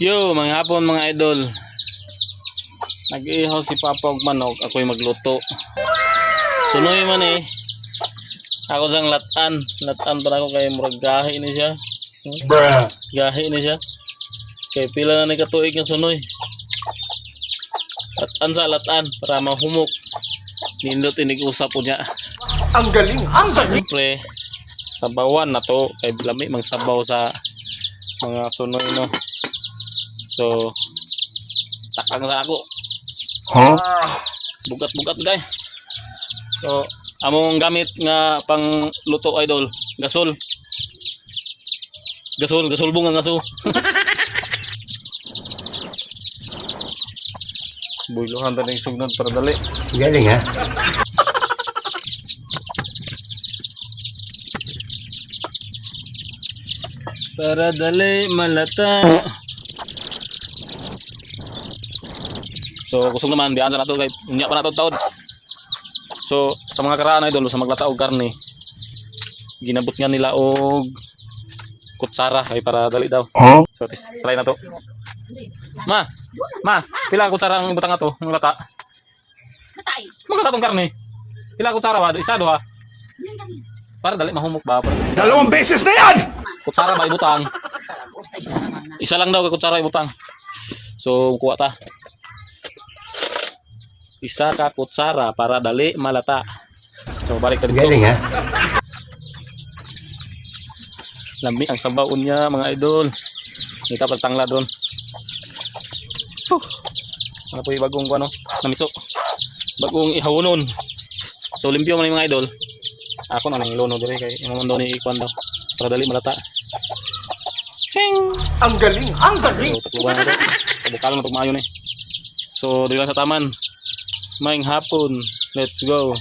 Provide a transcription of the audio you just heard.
Yo, mga hapon mga idol. Nag-ihaw si Papa og manok, ako'y magluto. Sunoy man eh. Ako sang latan, latan pa ako kay murag gahi ni siya. Hmm? Bruh. Gahi ni siya. Kay pila na ni katuig ang sunoy. Latan sa latan para mahumok. Nindot inig-usap po niya. Ang galing, ang galing. Siyempre, sabawan na to. Kay lami mang sabaw sa mga sunoy no. So, takang ako. Huh? bugat-bugat guys. So, among gamit nga pang luto idol, gasol. Gasol, gasol bunga ngaso. Buylohan ta ning sugnod para dali. Galing ha? Para dali malata. So, kusog naman biyan sa nato kay unya pa nato taon. So, sa mga karaan idol sa maglata og karne, ginabot nga nila og kutsara kay para dali daw. Huh? So, tis, try na to. Ma, ma, pila ang kutsara ang ibutang ato, ng lata? Katay. Mga tong karne. Pila ang kutsara ba? Isa, duha. Para dali mahumok ba? Para- Dalawang beses na yan! Kutsara ba ibutang? Isa lang daw kay kutsara ibutang. So, kuha ta. Isa ka kutsara para dali malata. So, balik dito. Galing ha? Lami ang sabaon niya, mga idol. Kita pa tangla doon. Huh. Ano po yung bagong ano? Namiso. Bagong ihawonon. So, limpyo man mga idol. Ako na nang lono dito kay yung mundo ni Ikwan daw. Para dali malata. Ching! Ang galing, ang galing! So, tatlo ba na ito? Kabukalo na itong maayo na eh. So, dito lang sa taman. Maing hapon. Let's go.